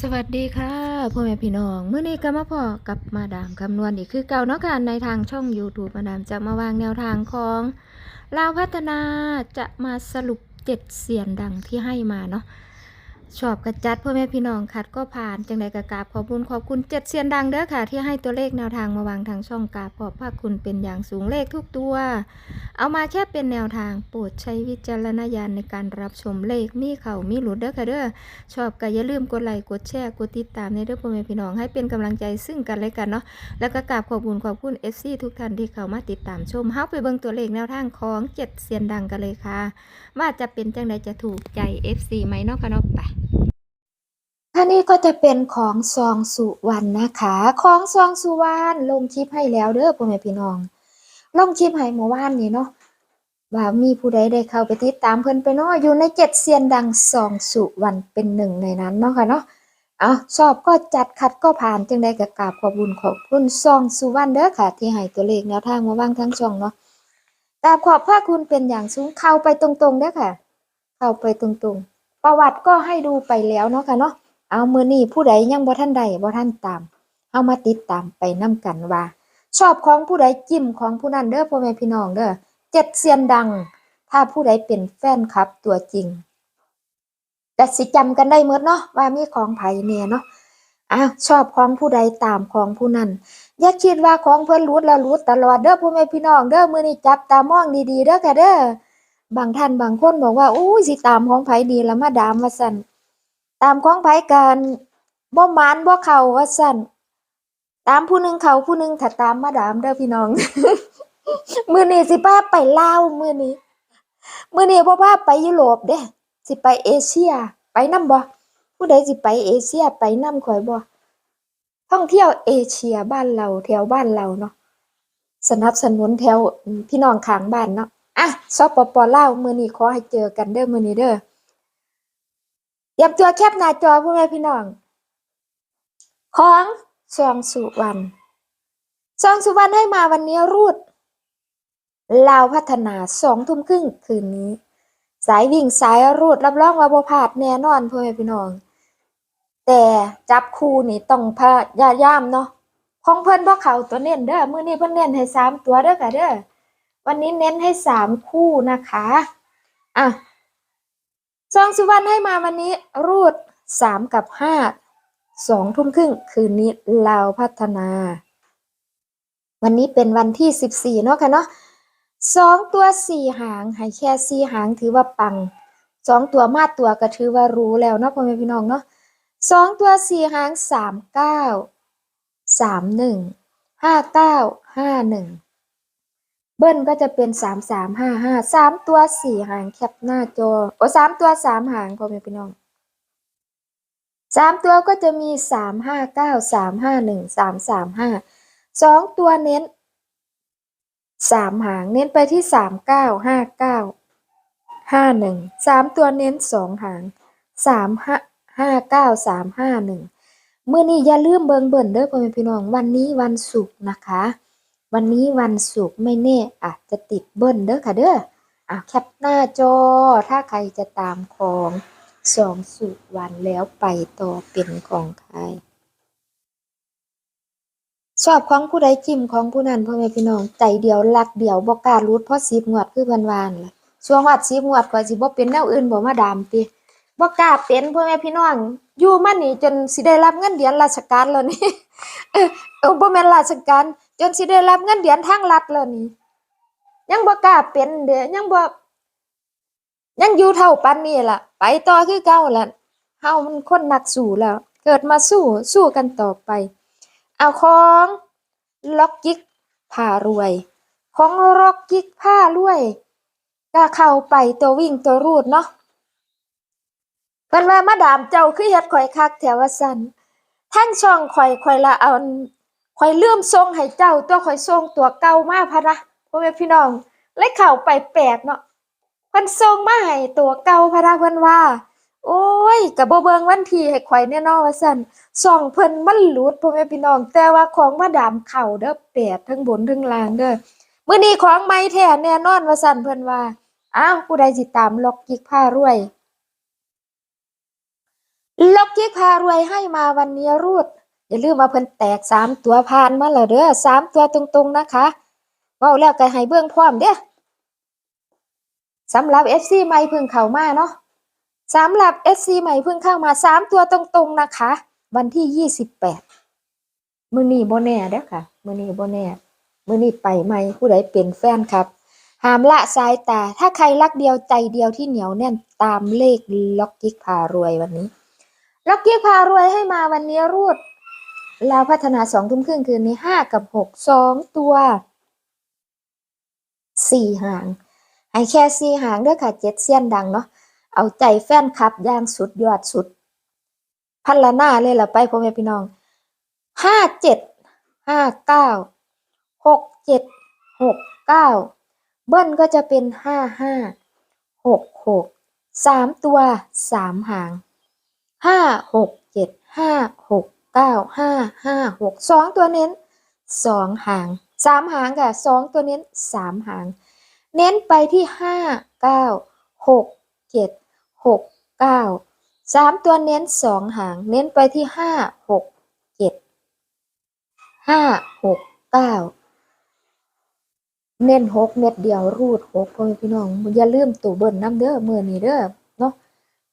สวัสดีค่ะพ่อแม่พี่น้องเมื่อนี้ก็มาพอกับมาดามคำนวณอีกคือเก่าเนาะค่ะในทางช่อง YouTube มาดามจะมาวางแนวทางของลาวพัฒนาจะมาสรุปเจ็ดเสียนดังที่ให้มาเนาะ ชอบกระจัดพ่อแม่พี่น้องคัดก็ผ่านจังใดกระกาบขอบคุณขอบคุณเจ็ดเสียนดังเด้อค่ะ ที่ให้ตัวเลขแนวทางมาวางทางช่องกาบขอบพระคุณเป็นอย่างสูงเลขทุกตัว เอามาแค่เป็นแนวทางโปรดใช้วิจารณญาณในการรับชมเลขมีเข่ามีหลุดเด้อค่ะเด้อชอบก็อย่าลืมกดไลค์กดแชร์กดติดตามในเด้อพ่อแม่พี่น้องให้เป็นกำลังใจซึ่งกันและกันเนาะแล้วก็กราบขอบคุณขอบคุณ FC ทุกท่านที่เข้ามาติดตามชมเฮาไปเบิ่งตัวเลขแนวทางของเจ็ดเสียนดังกันเลยค่ะ ว่าจะเป็นจังใดจะถูกใจ FC ไหมเนาะค่ะเนาะไป ท่านี้ก็จะเป็นของซองสุวรรณนะคะ ของซองสุวรรณลงคลิปให้แล้วเด้อพ่อแม่พี่น้องลงคลิปให้เมื่อวานนี้เนาะว่ามีผู้ใดได้เข้าไปติดตามเพิ่นไปเนาะอยู่ในเจ็ดเซียนดังสองสุวรรณเป็นหนึ่งในนั้นเนาะค่ะเนาะเอาชอบก็จัดขัดก็ผ่านจึงได้กับกราบขอบุญขอบคุณซองสุวรรณเด้อค่ะ ที่ให้ตัวเลขแนวทางมาว่างทั้งช่องเนาะกราบขอบพระคุณเป็นอย่างสูงเข้าไปตรงๆเด้อค่ะ เข้าไปตรงๆ ประวัติก็ให้ดูไปแล้วเนาะค่ะเนาะ เอามือนี้ผู้ใดยังบ่ท่านใดบ่ท่านตาม เอามาติดตามไปนํกันว่า ชอบของผู้ใดจิ้มของผู้นั้นเด้อพ่อแม่พี่น้องเด้อเจ็ดเซียนดัง ถ้าผู้ใดเป็นแฟนคลับตัวจริงแต่สิจำกันได้หมดเนาะว่ามีของไผเนี่ยเนาะอะชอบของผู้ใดตามของผู้นั้นอย่าคิดว่าของเพิ่นรูดแล้วรูดตลอดเด้อพ่อแม่พี่น้องเด้อมือนี้จับตามองดีๆเด้อค่ะเด้อบางท่านบางคนบอกว่าอู้สิตามของไผ่ดีแล้วมาดามว่าซั่น ตามของไผกันบ่หมานบ่เข้าว่าซั่นตามผู้หนึงเขาผู้หนึงถ้าตามมาดามเด้อพี่น้อง มื้อนี้สิพาไปลาวมื้อนี้มื้อนี้บ่พาไปยุโรปเด้สิไปเอเชีย ไปนำบ่ผู้ใดสิไปเอเชียไปนำข่อยบ่ท่องเที่ยวเอเชียบ้านเราแถวบ้านเราเนาะสนับสนุนแถวพี่น้องข้างบ้านเนาะอะสปปอลาวมื้อนี้ขอให้เจอกันเด้อมื้อนี้เด้อ เตรียมตัวแคปหน้าจอพ่อแม่พี่น้อง ของซองสุวรรณซองสุวรรณให้มาวันนี้รูดลาวพัฒนาสองทุ่มครึ่งคืนนี้ สายวิ่งสายรูดรับรองว่าบ่พลาดแน่นอนพ่อแม่พี่น้อง แต่จับคู่นี่ต้องพยายามเนาะของเพิ่นบ่เขาตัวเน้นเด้อมื้อนี้เพิ่นเน้นให้สามตัวเด้อค่ะเด้อวันนี้เน้นให้สามคู่นะคะอะ ซองสุวรรณให้มาวันนี้รูดสามกับห้าสองทุ่มครึ่งคืนนี้ลาวพัฒนา วันนี้เป็นวันที่สิบสี่เนาะค่ะเนาะสองตัวสี่หางให้แค่สี่หางถือว่าปังสองตัวมาตัวก็ถือว่ารู้แล้วเนาะพ่อแม่พี่น้องเนาะสองตัวสี่หางสามเก้าสามหนึ่งห้าเก้าห้าหนึ่ง เบิ้ลก็จะเป็นสามสามห้าห้าสามตัวสี่หางแคปหน้าจอโอ้สามตัวสามหางพอแม่พี่น้องสามตัวก็จะมีสามห้าเก้าสามห้าหนึ่งสามสามห้าสองตัวเน้นสามหางเน้นไปที่สามเก้าห้าเก้าห้าหนึ่งสามตัวเน้นสองหางสามห้าห้าเก้าสามห้าหนึ่งเมื่อนี้อย่าลืมเบิงเบิ่นเด้อพ่อแม่พี่น้องวันนี้วันศุกร์นะคะ วันนี้วันศุกร์ไม่แน่อาจจะติดเบิ้ลเด้อค่ะเด้ออะแคปหน้าจอ ถ้าใครจะตามของสองสุวรรณแล้วไปต่อเป็นของใครชอบของผู้ใดจิ้มของผู้นั้นพ่อแม่พี่น้องใจเดียวรักเดียวบ่กล้ารูดเพราะสิบงวดคือเพิ่นวานั่นล่ะช่วงวัดสิบงวดก็สิบ่เป็นแนวอื่นบ่มาดามติบ่กล้าเป็นพ่อแม่พี่น้องอยู่มานี่จนสิได้รับเงินเดือนราชการแล้วนี่เออเออบ่แม่นราชการ จนสิได้รับเงินเดือนทางรัฐแล้วนี่ยังบ่กล้าเป็นเด้ยังบ่ยังอยู่เท่าปานนี้ล่ะ ไปต่อคือเก่าล่ะเฮามันคนนักสู้แล้ว เกิดมาสู้สู้กันต่อไป เอาของล็อกกิกผ้ารวย ของล็อกกิกผ้ารวยก็เข้าไปตัววิ่งตัวรูดเนาะเพิ่นว่ามาดามเจ้าคือเฮ็ดข่อยคักแถวว่าซั่นทั้งช่องข่อยข่อยละเอา อันข่อยลืมส่งให้เจ้าตัวข่อยส่งตัวเก่ามากพะนะพ่อแม่พี่น้องเลยเข้าไปแปลกเนาะเพิ่นส่งมาให้ตัวเก่าพะนะเพิ่นว่า โอ้ยก็บ่เบิงวันทีให้ข่อยแน่นอนว่าซั่นส่องเพิ่นมันหลุดพ่อแม่พี่น้อง แต่ว่าของมาดามเข้าเด้อแปดทั้งบนทั้งล่างเด้อมื้อนี้ของใหม่แท้แน่นอนว่าซั่นเพิ่นว่าอ้าวผู้ใดสิตามล็อกกิกผ้ารวยล็อกกี้ารวยให้มาวันนี้รูด อย่าลืมมาเพิ่นแตกสามตัวผ่านมาแล้วเด้อสามตัวตรงๆนะคะเว้าแล้วก็ให้เบิ่งพร้อมเด้อสำหรับ FC ใหม่พิ่งเข้ามาเนาะสำหรับ FC ใหม่พิ่งเข้ามาสามตัวตรงๆนะคะ วันที่ยี่สิบแปดมือนี้บ่แน่เด้อค่ะ มือนี้บ่แน่มือนีไปใหม่ผู้ใดเป็นแฟนครับหามละสายตา ถ้าใครรักเดียวใจเดียวที่เหนียวแน่นตามเลขล็อกกิกพารวยวันนี้ ล็อกกี้พารวยให้มาวันนี้รูด ลาวพัฒนาสองทุ่มครึ่งคืนนี้ห้ากับหกสองตัวสี่หางให้แค่สี่หางเด้อค่ะเจ็ดเสี้ยนดังเนาะเอาใจแฟนคลับย่างสุดยอดสุด พันละหน้าเลยล่ะไปพ่อแม่พี่น้องห้าเจ็ดห้าเก้าหกเจ็ดหกเก้าเบิ้ลก็จะเป็นห้าห้าหกหกสามตัวสามหางห้าหกเจ็ดห้าหก เก้าห้าห้าหกสองตัวเน้นสองหางสามหางค่ะสองตัวเน้นสามหาง เน้นไปที่ห้าเก้าหกเจ็ดหกเก้าสามตัวเน้นสองหาง เน้นไปที่ห้าหกเจ็ดห้าหกเก้าเน้นหกเม็ดเดียวรูดหกพ่อแม่พี่น้องอย่าลืมตัวเบิ้ลน้ำเด้อมือนี้เด้อเนาะ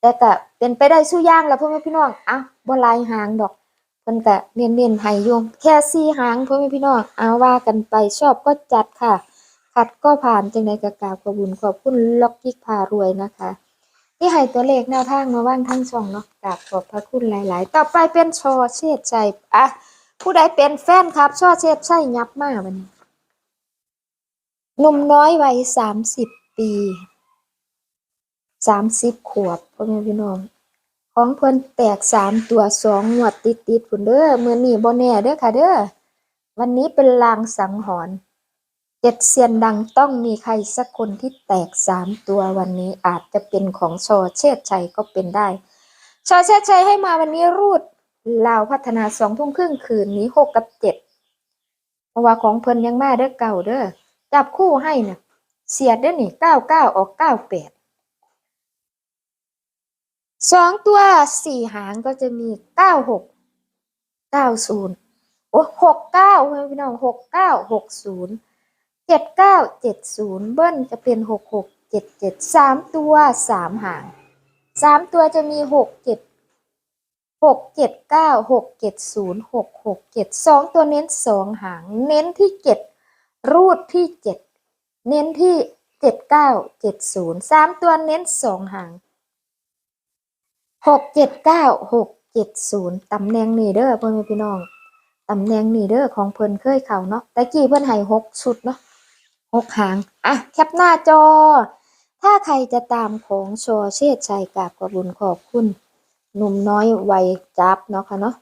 แต่ก็เป็นไปได้สู้ย่างแล้วพ่อแม่พี่น้องอะบ่ลายหางดอก เพิ่นก็เน้นๆให้อยู่แค่สี่หางพ่อแม่พี่น้องเอาว่ากันไปชอบก็จัดค่ะขัดก็ผ่านจังไดก็กราบขอบุญขอบคุณล็อกกิ๊กพารวยนะคะ ที่ให้ตัวเลขแนวทางมาว่างทั้งช่องเนาะกราบขอบพระคุณหลาย ๆ ต่อไปเป็นชอเชษชัยอะผู้ใดเป็นแฟนครับ ชอเชษชัยยับมากวันนี้หนุ่มน้อยวัยสามสิบปีสามสิบขวบพ่อแม่พี่น้อง ของเพิ่นแตกสามตัวสองงวดติดติดพุ่นเด้อมื้อนี้บ่แน่เด้อค่ะเด้อวันนี้เป็นลางสังหรณ์เจ็ดเซียนดังต้องมีใครสักคนที่แตกสามตัววันนี้อาจจะเป็นของชอเชษชัยก็เป็นได้ ชอเชษชัยให้มาวันนี้รูดลาวพัฒนาสองทุ่มครึ่งคืนนี้หกกับเจ็ดเพราะว่าของเพิ่นยังมาเด้อเก่าเด้อจับคู่ให้เน่ะเสียดเด้อนี่เก้าเก้าออกเก้าแปด สองตัวสี่หางก็จะมีเก้าหกเก้าศูนย์โอ้หกเก้าพี่น้องหกเก้าหกศูนย์เจ็ดเก้าเจ็ดศูนย์เบิ้ลจะเป็นหกหกเจ็ดเจ็ดสามตัวสามหางสามตัวจะมีหกเจ็ดหกเจ็ดเก้าหกเจ็ดศูนย์หกหกเจ็ดสองตัวเน้นสองหาง เน้นที่เจ็ดรูดที่เจ็ดเน้นที่เจ็ดเก้าเจ็ดศูนย์สามตัวเน้นสองหาง หกเจ็ดเก้าหกเจ็ดศูนย์ตำแหน่งนี่เด้อพ่อแม่พี่น้องตำแหน่งนี่เด้อของเพิ่นเคยเข้าเนาะแต่กี้เพิ่นให้หกชุดเนาะหกหางอะแคปหน้าจอ ถ้าใครจะตามของโชว์เชษชัยกราบขอบคุญขอบคุณหนุ่มน้อยวัยจับเนาะค่ะเนาะ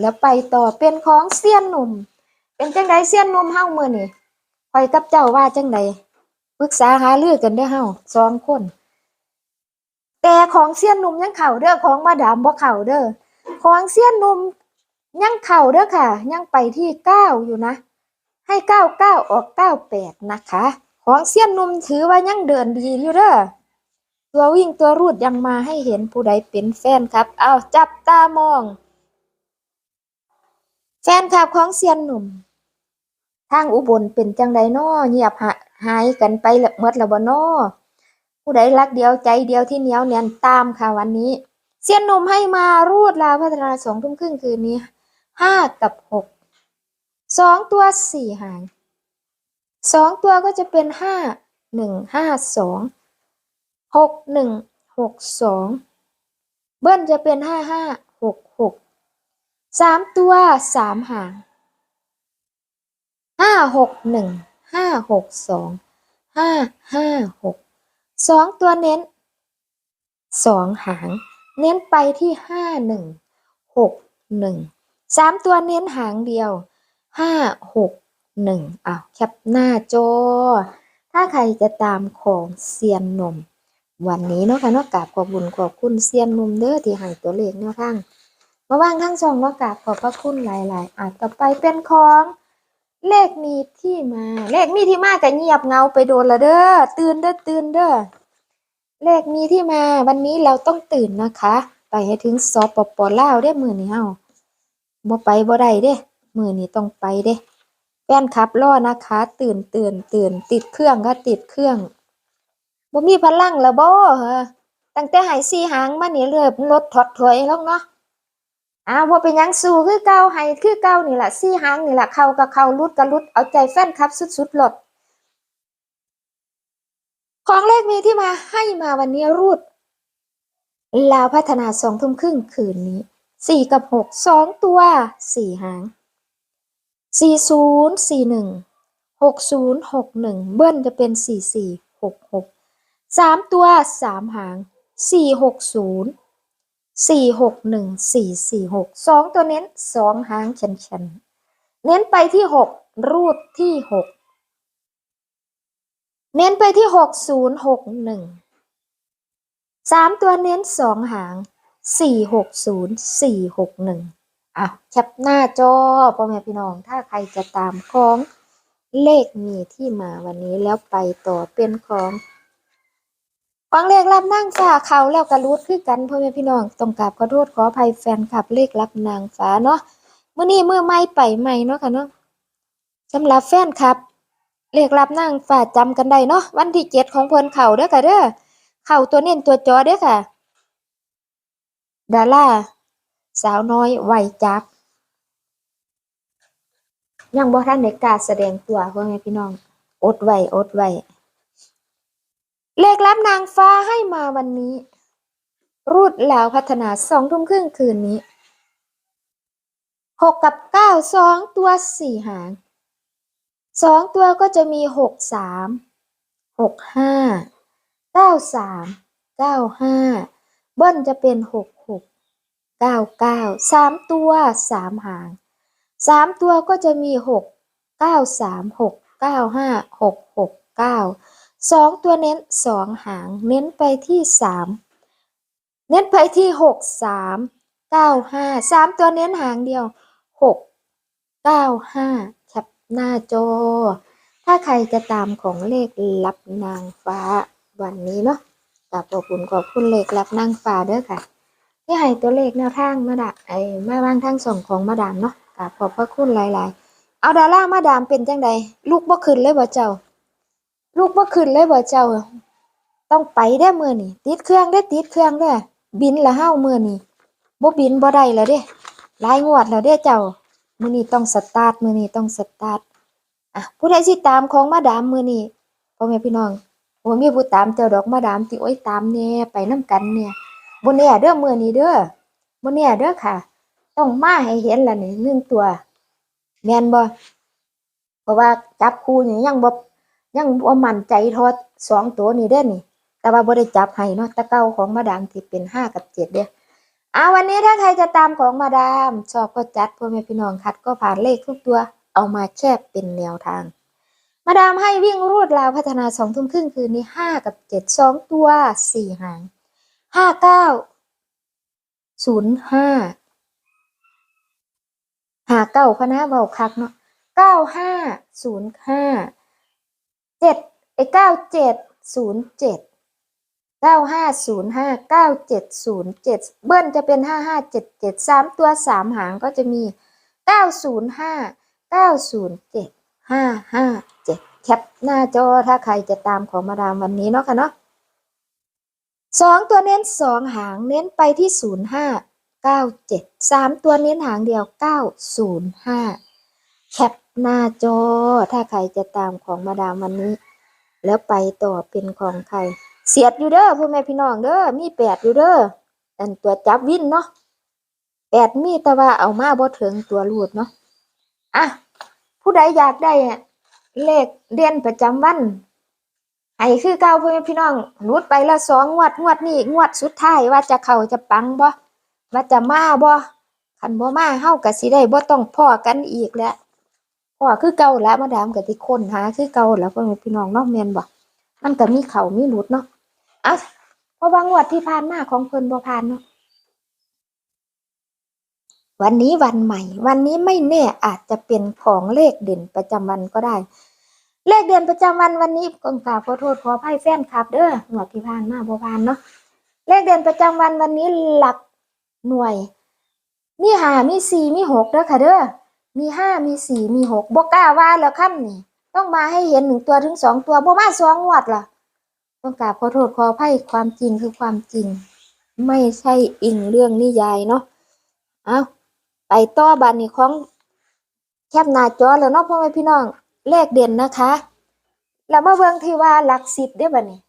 แล้วไปต่อเป็นของเซียนหนุ่ม เป็นจังไดเซียนหนุ่มเฮามือนี่คอยกับเจ้าว่าจังไดปรึกษาหารือกันเด้อเฮาสองคน แต่ของเสี้ยนหนุ่มยังเข่าเด้อของมาดามบ่เข่าเด้อของเสี้ยนหนุ่มยังเข่าเด้อค่ะ ยังไปที่เก้าอยู่นะ ให้เก้าเก้าออกเก้าแปดนะคะ ของเสี้ยนหนุ่มถือว่ายังเดินดีอยู่เด้อตัววิ่งตัวรูดยังมาให้เห็นผู้ใดเป็นแฟนครับ เอาจับตามอง แฟนคลับของเซียนหนุ่ม ทางอุบลเป็นจังไดน้อเงียบหายกันไปละเมดละบ่นอ ผู้ใดรักเดียวใจเดียวที่เหนียวแน่นตามค่ะวันนี้ เสียนหนุ่มให้มารูดลาพัฒนาสองทุ่มครึ่งคืนนี้ห้ากับหกสองตัวสี่หางสองตัวก็จะเป็นห้าหนึ่งห้าสองหกหนึ่งหกสองเบิ้ลจะเป็นห้าห้าหกหกสามตัวสามหางห้าหกหนึ่งห้าหกสองห้าห้าหก สองตัวเน้นสองหาง เน้นไปที่ห้าหนึ่งหกหนึ่งสามตัวเน้นหางเดียวห้าหกหนึ่งอ้าวแคปหน้าจอ ถ้าใครจะตามของเซียนนม วันนี้เนาะค่ะเนาะกราบขอบคุญขอบคุณเซียนนมเด้อที่ให้ตัวเลขแนวทางมาว่างทั้งสองเนาะกราบขอบพระคุณหลาย ๆ อาจต่อไปเป็นของ เลขมีที่มา เลขมีที่มาก็เงียบเงาไปโดนละเด้อตื่นเด้อตื่นเด้อเลขมีที่มา วันนี้เราต้องตื่นนะคะ ไปให้ถึงสปปลาวเด้มือนี้เฮาบ่ไปบ่ได้เด้มือนี้ต้องไปเด้แฟนคลับรอนะคะ ตื่นตื่นตื่น ติดเครื่องค่ะติดเครื่องบ่มีพลังแล้วบ่ฮะตั้งแต่ให้สี่หางมานี่เริ่มลดถดถอยลงเนาะ อ้าวบ่เป็นยังสู้คือเก่าให้คือเก่านี่แหละสี่หางนี่แหละเข้าก็เขาลุดก็ลุดเอาใจแฟนคลับสุดๆโลด ของเลขมีที่มาให้มาวันนี้รูดลาวพัฒนาสองทุ่มครึ่งคืนนี้สี่กับหกสองตัวสี่หางสี่ศูนย์สี่หนึ่งหกศูนย์หกหนึ่งเบิ้ลจะเป็นสี่สี่หกหกสามตัวสามหางสี่หกศูนย์ สี่หกหนึ่งสี่สี่หกสองตัวเน้นสองหางชันชันเน้นไปที่หกรูดที่หกเน้นไปที่หกศูนย์หกหนึ่งสามตัวเน้นสองหางสี่หกศูนย์สี่หกหนึ่งอะแคปหน้าจอพ่อแม่พี่น้อง ถ้าใครจะตามของเลขมีที่มาวันนี้แล้วไปต่อเป็นของ ของเลขรับนางฟ้าเขาแล้วกระรุดคือกันพ่อแม่พี่น้องต้องกราบขอโทษขออภัยแฟนคลับเลขรับนางฟ้าเนาะเมื่อนี้เมื่อไม่ไปใหม่เนาะค่ะเนาะสำหรับแฟนคลับเลขรับนางฟ้าจำกันได้เนาะวันที่เจ็ดของเพิ่นเข่าเด้อค่ะเด้อเข่าตัวเน้นตัวจอเด้อค่ะดาราสาวน้อยวัยจักยังบ่ทันได้กาแสดงตัวพ่อแม่พี่น้อง อดไว้อดไว้ เลขรับนางฟ้าให้มาวันนี้ รูดแล้วพัฒนาสองทุ่มครึ่งคืนนี้หกกับเก้าสองตัวสี่หางสองตัวก็จะมีหกสามหกห้าเก้าสามเก้าห้าเบิ้ลจะเป็นหกหกเก้าเก้าสามตัวสามหางสามตัวก็จะมีหกเก้าสามหกเก้าห้าหกหกเก้า สองตัวเน้นสองหาง เน้นไปที่สามเน้นไปที่หกสามเก้าห้าสามตัวเน้นหางเดียวหกเก้าห้าแคปหน้าจอ ถ้าใครจะตามของเลขลับนางฟ้าวันนี้เนาะกับขอบคุณขอบคุณเลขลับนางฟ้าเด้อค่ะ ที่ให้ตัวเลขแนวทางมาดะไอ้มาวางทางส่งของมาดามเนาะกับขอบพระคุณหลาย ๆ เอาดาร่ามาดามเป็นจังใดลูกบ่ขึ้นเลยบ่เจ้า ลูกบ่ขึ้นเลยบ่เจ้า ต้องไปได้มือนี้ติดเครื่องได้ติดเครื่องเด้บินละเฮามือนี้บ่บินบ่ได้แล้วเด้ลายงวดแล้วเด้เจ้า มือนี้ต้องสตาร์ทมือนี้ต้องสตาร์ทอะผู้ใดสิตามของมาดามมือนี้พ่อแม่พี่น้องบ่มีผู้ตามเจ้าดอกมาดามติโอ้ยตามแหน่ยไปนํกันเนี่ยบ่แน่เด้อมือนี้เด้อบ่แน่เด้อค่ะ ต้องมาให้เห็นละนี่หนึ่งตัว แมนบ่เพราะว่าจับคู่นี่างยังบ่ ยังบ่มั่นใจทอดสองตัวนี่เด้อนี่ แต่ว่าบ่ได้จับให้เนาะต่เก่าของมาดามที่เป็นห้ากับเจ็ดเด้ออ่าวันนี้ถ้าใครจะตามของมาดาม ชอบก็จัดพ่อแม่พี่น้องคัดก็ผ่านเลขทุกตัวเอามาแค่เป็นแนวทาง มาดามให้วิ่งรูดราวพัฒนาสองทุ่มครึ่งคืนนี้ห้ากับเจ็ดสองตัวสี่หางห้าเก้าศูนย์ห้าหาเก้าคณะเบาคักเนาะเก้าห้าศูนย์ห้า เจ็ดไอ้เก้าเจ็ดศูนย์เจ็ดเก้าห้าศูนย์ห้าเก้าเจ็ดศูนย์เจ็ดเบิ้ลจะเป็นห้าห้าเจ็ดเจ็ดสามตัวสามหางก็จะมีเก้าศูนย์ห้าเก้าศูนย์เจ็ดห้าห้าเจ็ดแคปหน้าจอถ้าใครจะตามของมาดามวันนี้เนาะค่ะเนาะสองตัวเน้นสองหางเน้นไปที่ศูนย์ห้าเก้าเจ็ดสามตัวเน้นหางเดียวเก้าศูนย์ห้าแคป หน้าจอ ถ้าใครจะตามของมาดามวันนี้ แล้วไปต่อเป็นของใคร เสียดอยู่เด้อพ่อแม่พี่น้องเด้อมีแปดอยู่เด้ออันตัวจับวินเนาะแปดมีแต่ว่าเอามาบ่ถึงตัวรูดเนาะอะผู้ใดอยากได้เลขเดือนประจำวันให้คือเก่าพ่อแม่พี่น้องรูดไปละสองงวดงวดนี้งวดสุดท้ายว่าจะเข้าจะปังบ่ว่าจะมาบ่คันบ่มาเฮาก็สิได้บ่ต้องพ้อกันอีกแล้ว พ้อคือเก่าแล้วมาดามก็สิค้นหาคือเก่าแล้วพ่อแม่พี่น้องเนาะแม่นบ่มันก็มีเขามีหลุดเนาะอะเพราะว่างวดที่ผ่านมาของเพิ่นบ่ผ่านเนาะวันนี้วันใหม่ วันนี้ไม่แน่อาจจะเป็นของเลขเด่นประจำวันก็ได้ เลขเด่นประจำวันวันนี้กงกาขอโทษขออภัยแฟนคลับ เด้องวดที่ผ่านมาบ่ผ่านเนาะเลขเด่นประจำวันวันนี้หลักหน่วย มีห้ามีสี่มีหกเด้อค่ะเด้อ มีห้ามีสี่มีหกบ่กล้าว่าแล้วค่ำนี่ ต้องมาให้เห็นหนึ่งตัวถึงสองตัวบ่มาสองงวดล่ะ ต้องกราบขอโทษขออภัยความจริงคือความจริง ไม่ใช่อิงเรื่องนิยายเนาะเอาไปต่อบันนี้ของแคปหน้าจอแล้วเนาะพ่อแม่พี่น้องเลขเด่นนะคะแล้วมาเบิ่งที่ว่าหลักสิบเด้บัดนี้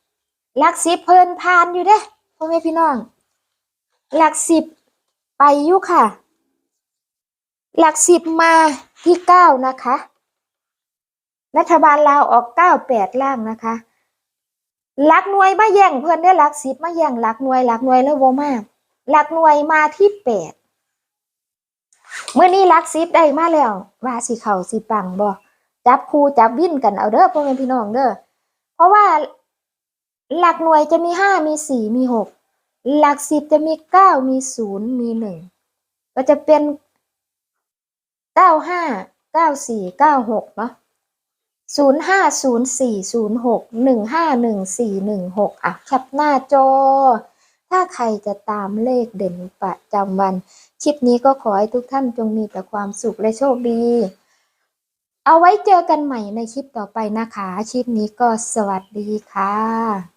หลักสิบเพลินผ่านอยู่เด้พ่อแม่พี่น้อง หลักสิบไปยู่ค่ะ หลักสิบมาที่เก้านะคะ รัฐบาลลาวออกเก้าแปดล่างนะคะหลักหน่วยมาแย่งเพื่อนได้หลักสิบมาแย่งหลักหน่วยหลักหน่วยแล้วโวมากหลักหน่วยมาที่แปดเมื่อนี้หลักสิบได้มาแล้ว ว่าสิเข่าสิปังบ่จับคู่จับวิ่นกันเอาเด้อพ่อแม่พี่น้องเด้อเพราะว่า หลักหน่วยจะมีห้ามีสี่มีหกหลักสิบจะมีเก้ามีศูนย์มีหนึ่งก็จะเป็น เก้าห้าเก้าสี่เก้าหกเนาะศูนย์ห้าศูนย์สี่ศูนย์หกหนึ่งห้าหนึ่งสี่หนึ่งหกอะแคปหน้าจอ ถ้าใครจะตามเลขเด่นประจำวัน คลิปนี้ก็ขอให้ทุกท่านจงมีแต่ความสุขและโชคดี เอาไว้เจอกันใหม่ในคลิปต่อไปนะคะ คลิปนี้ก็สวัสดีค่ะ